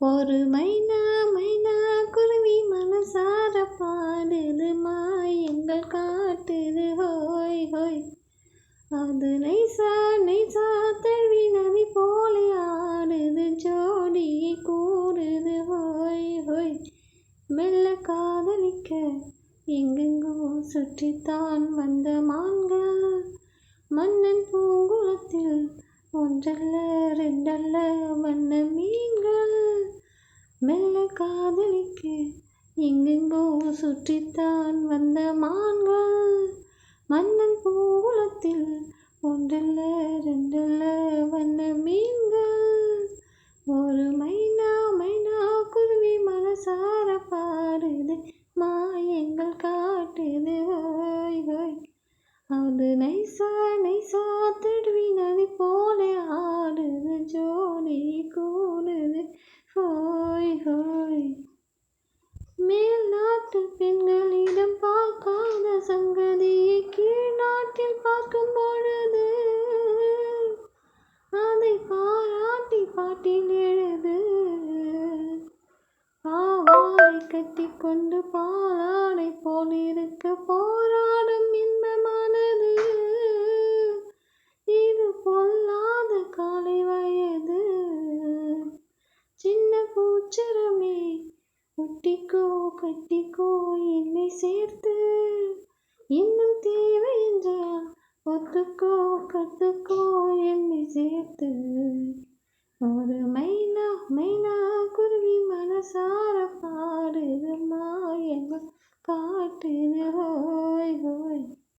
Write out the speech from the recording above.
ஒரு மைனா மைனா குருவி மனசார பாடுது எங்கள் காட்டுது. ஹோய் ஹோய். அது நைசா நைசா தழுவி நதி போல ஆடுது ஜோடியை கூடுது ஹோய் ஹோய். மெல்ல காதலிக்க எங்கெங்கோ சுற்றித்தான் வந்த மான்கள். மன்னன் பூங்குளத்தில் ஒன்றல்ல ரெண்டல்ல வண்ண காதலிக்கு எங்கெங்கோ சுற்றித்தான் வந்த மான்கள். மன்னன் பூங்குளத்தில் ஒன்றல்ல ரெண்டல்ல வண்ண மீன்கள். ஒரு மைனா மைனா குருவி மனசார பாடுது மாயங்கள் காட்டுது ஹோய் ஹோய் அது நைசா நைசா தடுவி நதி போ நாட்டு பெண்களிடம் பார்க்காத சங்கதியை கீழ் நாட்டில் பார்க்கும் பொழுது அதை பாராட்டி பாட்டில் எழுது. பாவாடை கட்டி கொண்டு பாலாடை போல் இருக்க போராடும் இந்த கட்டிக்கோ கட்டிக்கோ என்னை சேர்த்து. இன்னும் தேவை என்றால் ஒத்துக்கோ கத்துக்கோ என்னை சேர்த்து. ஒரு மைனா மைனா குருவி மனசார பாடுது என்ன காட்டுது.